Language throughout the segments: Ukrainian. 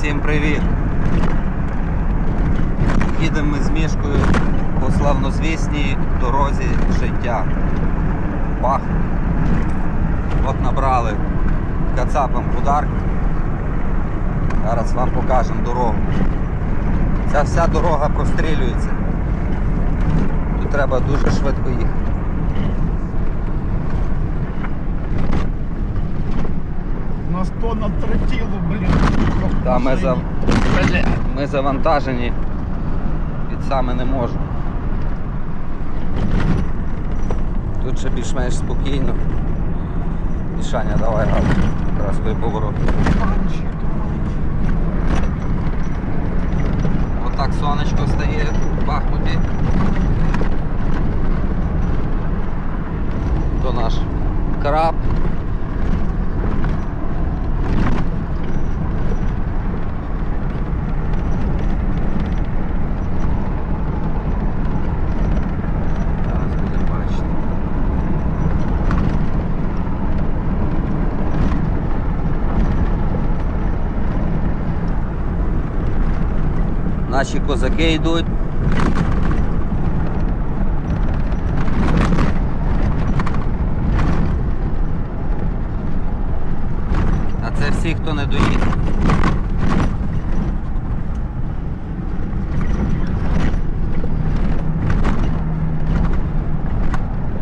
Всім привіт! Їдемо ми з мішкою по славнозвісній дорозі життя. Бах! От набрали кацапом удар. Зараз вам покажемо дорогу. Ця вся дорога прострілюється. Тут треба дуже швидко їхати. Нас тонна тротілу, блін. Та ми, за... Ми завантажені. Від саме не можу. Тут ще більш-менш спокійно. Мішаня, давай газу. Якраз той поворот. Отак сонечко стає в Бахмуті. То наш краб. Наші козаки йдуть. А це всі, хто не доїхав.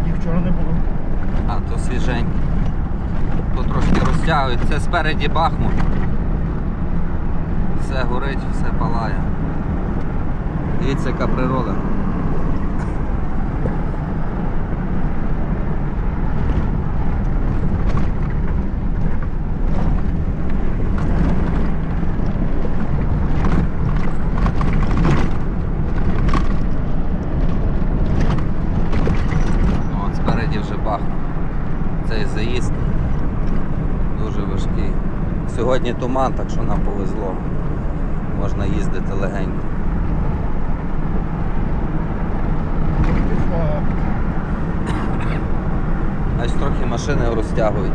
Їх вчора не було. А, то свіженькі. То трошки розтягують. Це спереді Бахмут. Все горить, все палає. Дивіться, яка природа. Ну, спереді вже Бахмут. Цей заїзд дуже важкий. Сьогодні туман, так що нам повезло. Можна їздити легенько. Машини розтягують.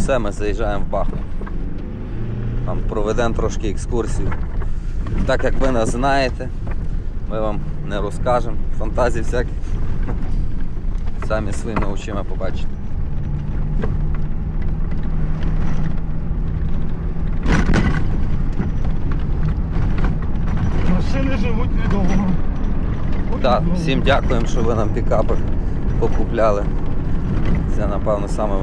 Все, ми заїжджаємо в Бахмут. Там проведемо трошки екскурсію. Так як ви нас знаєте, ми вам не розкажемо. Фантазії всякі. Самі своїми очима побачите. Машини живуть недовго. Так, всім дякуємо, що ви нам пікапи покупляли. Це напевно саме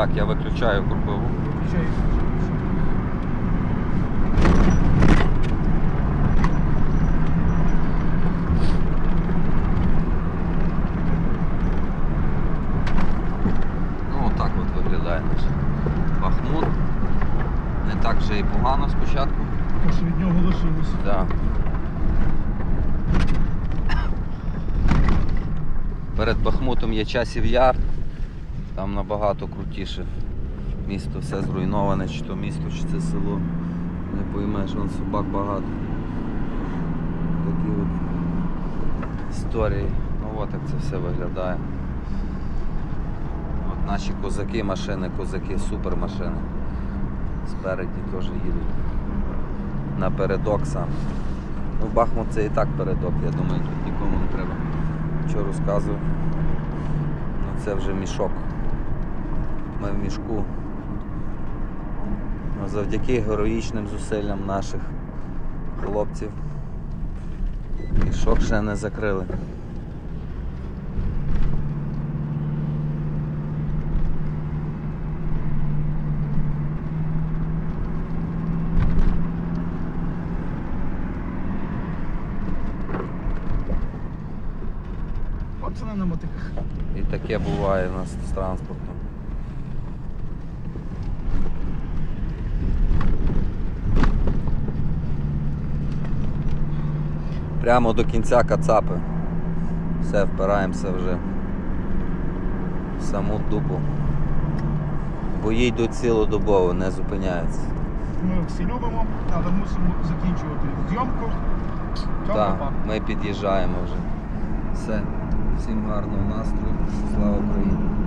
Так, я виключаю куркову. Ну отак от виглядає наш Бахмут. Не так вже і погано спочатку. Що від нього лишилось. Да. Перед Бахмутом є часів яр. Там набагато крутіше. Місто все зруйноване, чи то місто, чи це село. Не поймеш, вон собак багато. Такі от історії. Ну от як це все виглядає. От наші козаки, машини, козаки, супер машини. Спереді теж їдуть напередок сам. Ну, Бахмут це і так передок, я думаю, тут нікому не треба нічого розказувати. Ну, це вже мішок. Ми в мішку. Ну, завдяки героїчним зусиллям наших хлопців. Мішок ще не закрили. пацани на мотиках. І таке буває у нас з транспортом. Прямо до кінця кацапи. Все, впираємося вже в саму дупу. Бої йдуть цілодобово, не зупиняються. Ми всі любимо, але мусимо закінчувати зйомку. Так, ми під'їжджаємо вже. Все. Всім гарного настрою. Слава Україні!